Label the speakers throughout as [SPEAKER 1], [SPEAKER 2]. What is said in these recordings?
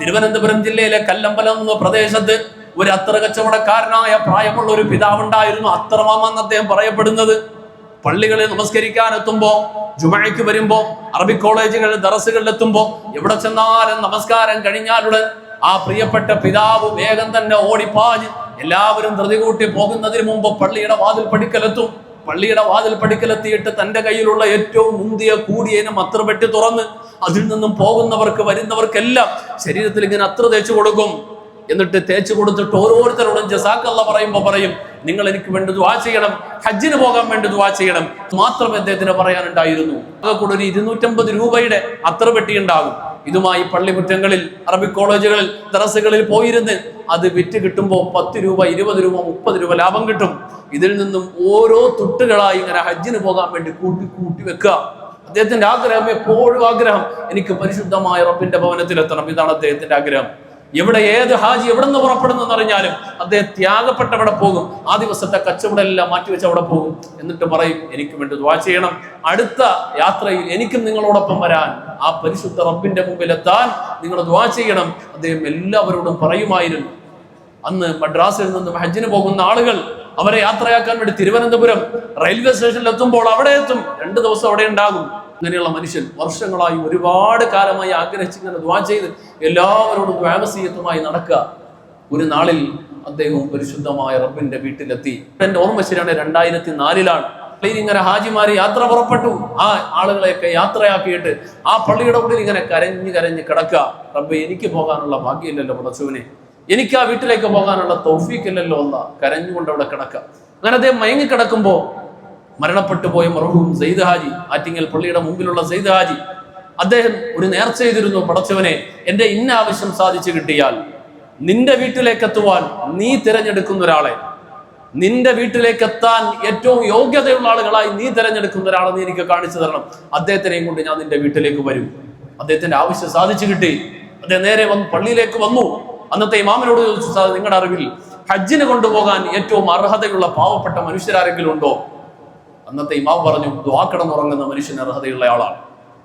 [SPEAKER 1] തിരുവനന്തപുരം ജില്ലയിലെ കല്ലമ്പലം എന്ന പ്രദേശത്ത് ഒരു അത്ര കച്ചവടക്കാരനായ പ്രായമുള്ള ഒരു പിതാവുണ്ടായിരുന്നു. അത്രമാമെന്ന് അദ്ദേഹം പറയപ്പെടുന്നത്. പള്ളികളിൽ നമസ്കരിക്കാൻ എത്തുമ്പോ ജുമഴയ്ക്ക് വരുമ്പോ അറബി കോളേജുകളിൽ ദറസുകളിൽ എത്തുമ്പോ എവിടെ ചെന്നാലും നമസ്കാരം കഴിഞ്ഞാലുടൻ ആ പ്രിയപ്പെട്ട പിതാവ് വേഗം തന്നെ ഓടിപ്പാഞ്ഞ് എല്ലാവരും ധൃതി കൂട്ടി പോകുന്നതിന് മുമ്പ് പള്ളിയുടെ വാതിൽ പടിക്കലെത്തും. പള്ളിയുടെ വാതിൽ പടിക്കലെത്തിയിട്ട് തന്റെ കയ്യിലുള്ള ഏറ്റവും മുന്തിയ കൂടിയനും അത്ര വെട്ടി തുറന്ന് അതിൽ നിന്നും പോകുന്നവർക്ക് വരുന്നവർക്കെല്ലാം ശരീരത്തിൽ ഇങ്ങനെ അത്ര തേച്ചു കൊടുക്കും. എന്നിട്ട് തേച്ചു കൊടുത്തിട്ട് ഓരോരുത്തരോടും ജസാക്കല്ല പറയുമ്പോൾ പറയും നിങ്ങൾ എനിക്ക് വേണ്ടി വാ ചെയ്യണം ഹജ്ജിന് പോകാൻ വേണ്ടി വാ ചെയ്യണം. മാത്രമേ അദ്ദേഹത്തിന് പറയാനുണ്ടായിരുന്നു. അതൊക്കെ കൂടെ ഒരു ഇരുന്നൂറ്റമ്പത് രൂപയുടെ അത്ര പെട്ടി ഉണ്ടാകും. ഇതുമായി പള്ളിമുറ്റങ്ങളിൽ അറബി കോളേജുകളിൽ ദറസുകളിൽ പോയിരുന്ന് അത് വിറ്റ് കിട്ടുമ്പോൾ പത്ത് രൂപ ഇരുപത് രൂപ മുപ്പത് രൂപ ലാഭം കിട്ടും. ഇതിൽ നിന്നും ഓരോ തുട്ടുകളായി ഇങ്ങനെ ഹജ്ജിന് പോകാൻ വേണ്ടി കൂട്ടി കൂട്ടി വെക്കുക. അദ്ദേഹത്തിന്റെ ആഗ്രഹം എപ്പോഴും ആഗ്രഹം എനിക്ക് പരിശുദ്ധമായ റബ്ബിന്റെ ഭവനത്തിലെത്തണം. ഇതാണ് അദ്ദേഹത്തിന്റെ ആഗ്രഹം. എവിടെ ഏത് ഹാജി എവിടെ നിന്ന് പുറപ്പെടുന്നെന്ന് അറിഞ്ഞാലും അദ്ദേഹം ത്യാഗപ്പെട്ടവിടെ പോകും. ആ ദിവസത്തെ കച്ചവടം എല്ലാം മാറ്റിവെച്ച് അവിടെ പോകും. എന്നിട്ട് പറയും എനിക്ക് വേണ്ടി ദ്വാ ചെയ്യണം. അടുത്ത യാത്രയിൽ എനിക്കും നിങ്ങളോടൊപ്പം വരാൻ ആ പരിശുദ്ധ റബ്ബിന്റെ മുമ്പിൽ എത്താൻ നിങ്ങൾ ദ്വാ ചെയ്യണം. അദ്ദേഹം എല്ലാവരോടും പറയുമായിരുന്നു. അന്ന് മദ്രാസിൽ നിന്ന് ഹജ്ജിന് പോകുന്ന ആളുകൾ അവരെ യാത്രയാക്കാൻ വേണ്ടി തിരുവനന്തപുരം റെയിൽവേ സ്റ്റേഷനിൽ എത്തുമ്പോൾ അവിടെ എത്തും. രണ്ട് ദിവസം അവിടെ ഉണ്ടാകും. അങ്ങനെയുള്ള മനുഷ്യൻ വർഷങ്ങളായി ഒരുപാട് കാലമായി ആഗ്രഹിച്ച് ഇങ്ങനെ ദ്വാ ചെയ്ത് എല്ലാവരോടും ദ്വാമസീയത്വമായി നടക്കുക. ഒരു നാളിൽ അദ്ദേഹവും പരിശുദ്ധമായ റബ്ബിന്റെ വീട്ടിലെത്തി. എന്റെ ഓർമ്മ ശരിയാണ് രണ്ടായിരത്തി നാലിലാണ് പള്ളിയിൽ ഇങ്ങനെ ഹാജിമാര് യാത്ര പുറപ്പെട്ടു. ആ ആളുകളെയൊക്കെ യാത്രയാക്കിയിട്ട് ആ പള്ളിയുടെ ഉള്ളിൽ ഇങ്ങനെ കരഞ്ഞ് കരഞ്ഞ് കിടക്കുക. റബ്ബെ എനിക്ക് പോകാനുള്ള ഭാഗ്യമില്ലല്ലോ പടച്ചുവിനെ എനിക്ക് ആ വീട്ടിലേക്ക് പോകാനുള്ള തൗഫീക്കില്ലല്ലോ എന്ന കരഞ്ഞുകൊണ്ട് അവിടെ കിടക്കുക. അങ്ങനെ അദ്ദേഹം മയങ്ങി കിടക്കുമ്പോ മരണപ്പെട്ടു പോയ മറുഹും സെയ്ദ് ഹാജി ആറ്റിങ്ങൽ പള്ളിയുടെ മുമ്പിലുള്ള സെയ്ദ് ഹാജി. അദ്ദേഹം ഒരു നേർച്ച പടച്ചവനെ എന്റെ ഇന്ന ആവശ്യം സാധിച്ചു കിട്ടിയാൽ നിന്റെ വീട്ടിലേക്ക് എത്തുവാൻ നീ തിരഞ്ഞെടുക്കുന്ന ഒരാളെ നിന്റെ വീട്ടിലേക്ക് എത്താൻ ഏറ്റവും യോഗ്യതയുള്ള ആളുകളായി നീ തിരഞ്ഞെടുക്കുന്ന ഒരാളെ നീ എനിക്ക് കാണിച്ചു തരണം. അദ്ദേഹത്തിനെയും കൊണ്ട് ഞാൻ നിന്റെ വീട്ടിലേക്ക് വരും. അദ്ദേഹത്തിന്റെ ആവശ്യം സാധിച്ചു കിട്ടി. അദ്ദേഹം നേരെ വന്ന് പള്ളിയിലേക്ക് വന്നു. അന്നത്തെ ഇമാമിനോട് ചോദിച്ചു "സാർ, നിങ്ങളുടെ അറിവിൽ ഹജ്ജിന് കൊണ്ടുപോകാൻ ഏറ്റവും അർഹതയുള്ള പാവപ്പെട്ട മനുഷ്യരാരെങ്കിലും ഉണ്ടോ? അന്നത്തെ ഇമാം പറഞ്ഞു ദ്വാ കിടന്നുറങ്ങുന്ന മനുഷ്യൻ അർഹതയുള്ള ആളാണ്.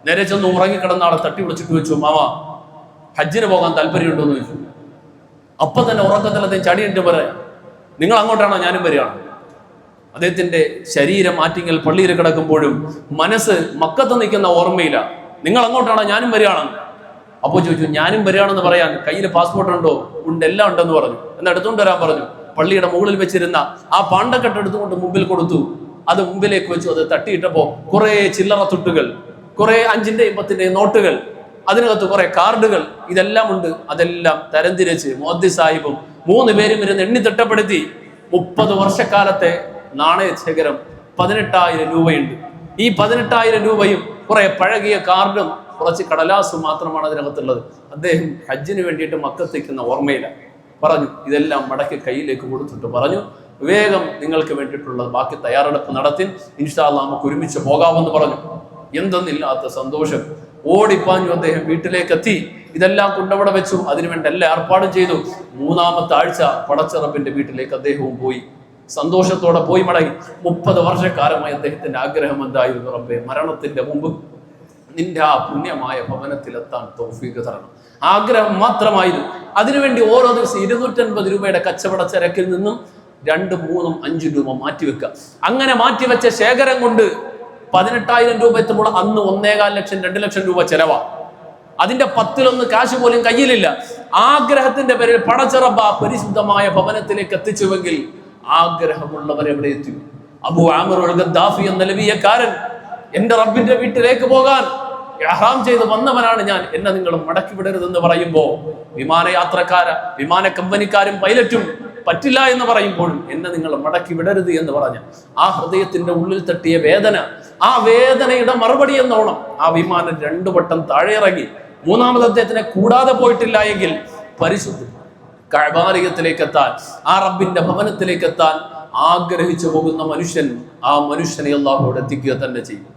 [SPEAKER 1] നേരെ ചെന്ന് ഉറങ്ങിക്കിടന്ന ആളെ തട്ടി വിളിച്ചിട്ട് വെച്ചു മാമ ഹജ്ജിന് പോകാൻ താല്പര്യമുണ്ടോ? എന്ന് ചോദിച്ചു. അപ്പൊ തന്നെ ഉറക്കത്തിൽ അദ്ദേഹം ചടിയിട്ട് പറയാം നിങ്ങൾ അങ്ങോട്ടാണോ? ഞാനും വരികയാണ്. അദ്ദേഹത്തിന്റെ ശരീരം ആറ്റിങ്ങൽ പള്ളിയിൽ കിടക്കുമ്പോഴും മനസ്സ് മക്കത്ത് നിൽക്കുന്ന ഓർമ്മയില്ല. നിങ്ങൾ അങ്ങോട്ടാണോ? ഞാനും വരികയാണ്. അപ്പോൾ ചോദിച്ചു ഞാനും വരികയാണെന്ന് പറയാൻ കയ്യിൽ പാസ്പോർട്ട് ഉണ്ടോ? ഉണ്ട് എല്ലാം ഉണ്ടെന്ന് പറഞ്ഞു. എന്ന് എടുത്തുകൊണ്ട് വരാൻ പറഞ്ഞു. പള്ളിയുടെ മുകളിൽ വെച്ചിരുന്ന ആ പാണ്ടക്കെട്ട് എടുത്തുകൊണ്ട് മുമ്പിൽ കൊടുത്തു. അത് മുമ്പിലേക്ക് വെച്ചു അത് തട്ടിയിട്ടപ്പോ കുറെ ചില്ലറ തുട്ടുകൾ കുറെ അഞ്ചിന്റെയും പത്തിന്റെയും നോട്ടുകൾ അതിനകത്ത് കുറെ കാർഡുകൾ ഇതെല്ലാം ഉണ്ട്. അതെല്ലാം തരംതിരിച്ച് മോദി സാഹിബും മൂന്ന് പേരും ഇരുന്ന് എണ്ണി തിട്ടപ്പെടുത്തി. മുപ്പത് വർഷക്കാലത്തെ നാണയ ശേഖരം പതിനെട്ടായിരം രൂപയുണ്ട്. ഈ പതിനെട്ടായിരം രൂപയും കുറെ പഴകിയ കാർഡും കുറച്ച് കടലാസും മാത്രമാണ് അതിനകത്തുള്ളത്. അദ്ദേഹം ഹജ്ജിന് വേണ്ടിയിട്ട് മക്കത്തേക്കുന്ന ഓർമ്മയില്ല പറഞ്ഞു ഇതെല്ലാം മടക്കി കയ്യിലേക്ക് കൊടുത്തിട്ട് പറഞ്ഞു വേഗം നിങ്ങൾക്ക് വേണ്ടിയിട്ടുള്ള ബാക്കി തയ്യാറെടുപ്പ് നടത്തി ഇൻഷാല്ല നമുക്ക് ഒരുമിച്ച് പോകാമെന്ന് പറഞ്ഞു. എന്തെന്നില്ലാത്ത സന്തോഷം. ഓടിപ്പാഞ്ഞു അദ്ദേഹം വീട്ടിലേക്ക് എത്തി ഇതെല്ലാം കൊണ്ടവിടെ വെച്ചു. അതിനുവേണ്ട എല്ലാ ഏർപ്പാടും ചെയ്തു. മൂന്നാമത്തെ ആഴ്ച പടച്ചിറപ്പിന്റെ വീട്ടിലേക്ക് അദ്ദേഹവും പോയി. സന്തോഷത്തോടെ പോയി മടങ്ങി. മുപ്പത് വർഷക്കാലമായി അദ്ദേഹത്തിന്റെ ആഗ്രഹം എന്തായിരുന്നു റബ്ബെ? മരണത്തിന്റെ മുമ്പ് നിന്റെ ആ പുണ്യമായ ഭവനത്തിലെത്താൻ തോഫീക്ക് തരണം. ആഗ്രഹം മാത്രമായിരുന്നു. അതിനുവേണ്ടി ഓരോ ദിവസം ഇരുന്നൂറ്റൻപത് രൂപയുടെ കച്ചവട ചരക്കിൽ നിന്നും രണ്ടും മൂന്നും അഞ്ചും രൂപ മാറ്റിവെക്കുക. അങ്ങനെ മാറ്റിവെച്ച ശേഖരം കൊണ്ട് പതിനെട്ടായിരം രൂപ എത്തുമ്പോൾ അന്ന് ഒന്നേകാൽ ലക്ഷം രണ്ട് ലക്ഷം രൂപ ചെലവാ. അതിന്റെ പത്തിലൊന്ന് കാശ് പോലും കയ്യിലില്ല. ആഗ്രഹത്തിന്റെ പേരിൽ പടച്ചിറബ പരിശുദ്ധമായ ഭവനത്തിലേക്ക് എത്തിച്ചുവെങ്കിൽ ആഗ്രഹമുള്ളവർ എവിടെ എത്തി? അബു ആമർ ഗദ്ദാഫി എന്ന ലബിയക്കാരൻ എന്റെ റബ്ബിന്റെ വീട്ടിലേക്ക് പോകാൻ ഇഹ്റാം ചെയ്ത് വന്നവനാണ് ഞാൻ. എന്നെ നിങ്ങൾ മടക്കി വിടരുതെന്ന് പറയുമ്പോൾ വിമാനയാത്രക്കാര വിമാന കമ്പനിക്കാരും പൈലറ്റും പറ്റില്ല എന്ന് പറയുമ്പോഴും എന്നെ നിങ്ങൾ മടക്കി വിടരുത് എന്ന് പറഞ്ഞ ആ ഹൃദയത്തിന്റെ ഉള്ളിൽ തട്ടിയ വേദന ആ വേദനയുടെ മറുപടി എന്നോണം ആ വിമാനം രണ്ടു വട്ടം താഴെ ഇറങ്ങി മൂന്നാമത് അദ്ദേഹത്തിനെ കൂടാതെ പോയിട്ടില്ല എങ്കിൽ പരിശുദ്ധ കഴബാലയത്തിലേക്ക് എത്താൻ ആ റബ്ബിന്റെ ഭവനത്തിലേക്ക് എത്താൻ ആഗ്രഹിച്ചു പോകുന്ന മനുഷ്യൻ ആ മനുഷ്യനെ അള്ളാഹുവിടെ എത്തിക്കുക തന്നെ ചെയ്യും.